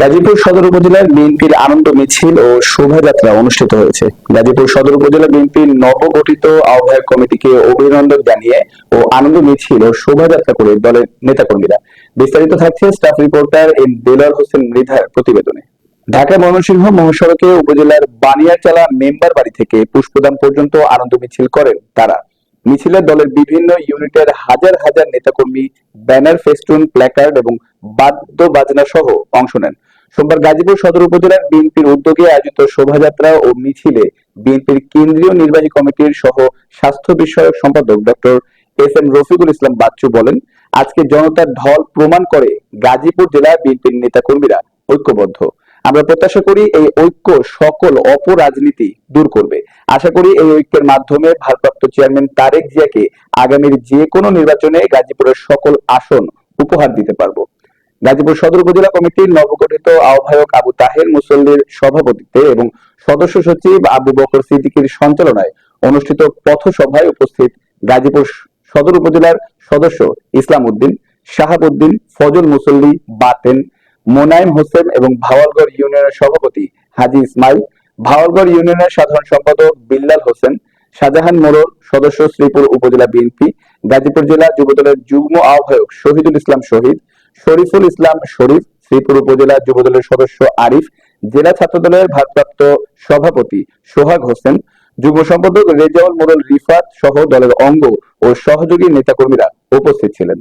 গাজীপুর সদর উপজেলার বিএনপির আনন্দ মিছিল ও শোভাযাত্রা অনুষ্ঠিত হয়েছে। গাজীপুর সদর উপজেলা বিএনপির নবগঠিত আহ্বায়ক কমিটিকে অভিনন্দন জানিয়ে ও আনন্দ মিছিল ও শোভাযাত্রা করে দলের নেতাকর্মীরা। বিস্তারিত থাকছে স্টাফ রিপোর্টার এম দেলার হোসেন মৃধার প্রতিবেদনে। ঢাকা ময়মনসিংহ মহাসড়কে উপজেলার বানিয়ারচালা মেম্বার বাড়ি থেকে পুষ্পদান পর্যন্ত আনন্দ মিছিল করেন তারা। মিছিলে দলের বিভিন্ন ইউনিটের হাজার হাজার নেতাকর্মী, ব্যানার, ফেস্টুন, প্ল্যাকার্ড এবং বাদ্য বাজনা সহ অংশ নেন। সোমবার গাজীপুর সদর উপজেলার বিএনপির উদ্যোগে আয়োজিত শোভাযাত্রা ও মিছিলে বিএনপির কেন্দ্রীয় নির্বাহী কমিটির সহ স্বাস্থ্য বিষয়ক সম্পাদক doctor S M Rafiqul Islam Bachchu বলেন, আজকে জনতার ঢল প্রমাণ করে গাজীপুর জেলা বিএনপির নেতাকর্মীরা ঐক্যবদ্ধ। আমরা প্রত্যাশা করি এই ঐক্য সকল অপরাজনীতি দূর করবে। আশা করি এই ঐক্যের মাধ্যমে ভারপ্রাপ্ত চেয়ারম্যান তারেক জিয়াকে আগামীর যে কোনো নির্বাচনে গাজীপুরের সকল আসন উপহার দিতে পারব। গাজীপুর সদর উপজেলা কমিটির নবগঠিত আহ্বায়ক আবু তাহের মুসল্লির সভাপতিত্বে এবং সদস্য সচিব আবু বকর সিদ্দিকীর সঞ্চালনায় অনুষ্ঠিত পথসভায় উপস্থিত গাজীপুর সদর উপজেলার সদস্য ইসলাম উদ্দিন শাহাবুদ্দিন, ফজল মুসল্লি, বাতেন মোনায়েম হোসেন এবং ভাওয়ালগড় ইউনিয়নের সভাপতি হাজি ইসমাইল, ভাওয়ালগড় ইউনিয়নের সাধারণ সম্পাদক বিল্লাল হোসেন, শাহজাহান মোড়ল সদস্য শ্রীপুর উপজেলা বিএনপি, গাজীপুর জেলা যুবদলের যুগ্ম আহ্বায়ক শহীদুল ইসলাম শহীদ, শরীফুল ইসলাম শরীফ, শ্রীপুর উপজেলা যুবদলের সদস্য আরিফ, জেলা ছাত্রদলের ভারপ্রাপ্ত সভাপতি সোহাগ হোসেন, যুব সম্পাদক রেজাউল মোড়ল রিফাত সহ দলের অঙ্গ ও সহযোগী নেতাকর্মীরা উপস্থিত ছিলেন।